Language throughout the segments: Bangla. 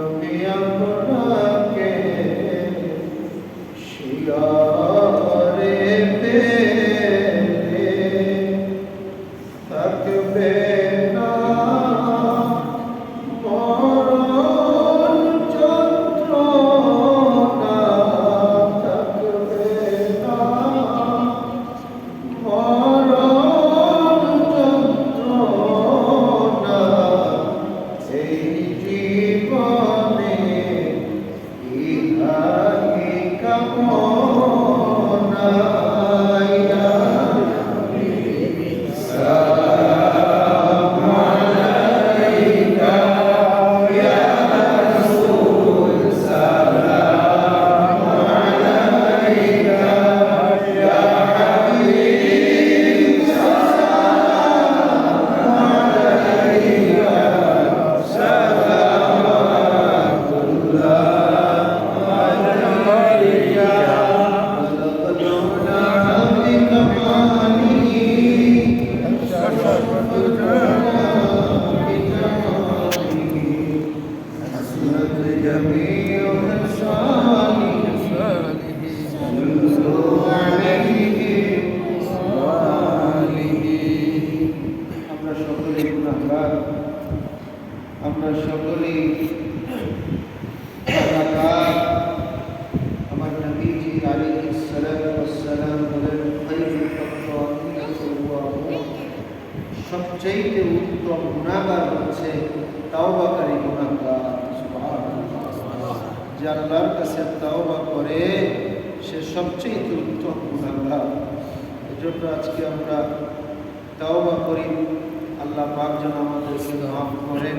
Amém. আমরা সকলেই আমার নবীজি ওয়াস সালাম বলেন সবচেয়ে উত্তম গুণাগার হচ্ছে তাওবাকারী গুণাগার যে আল্লাহর কাছে তাওবা করে, সে সবচেয়ে উত্তম গুণাগার এজন্য আজকে আমরা তাওবা করি। আল্লাহ পাক যেন আমাদেরকে মাফ করেন।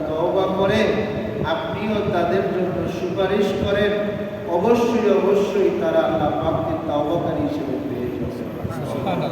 করে আপনিও তাদের জন্য সুপারিশ করেন। অবশ্যই অবশ্যই তারা আল্লাহ পাককে তাওবাকারী হিসেবে পেয়ে যাবে।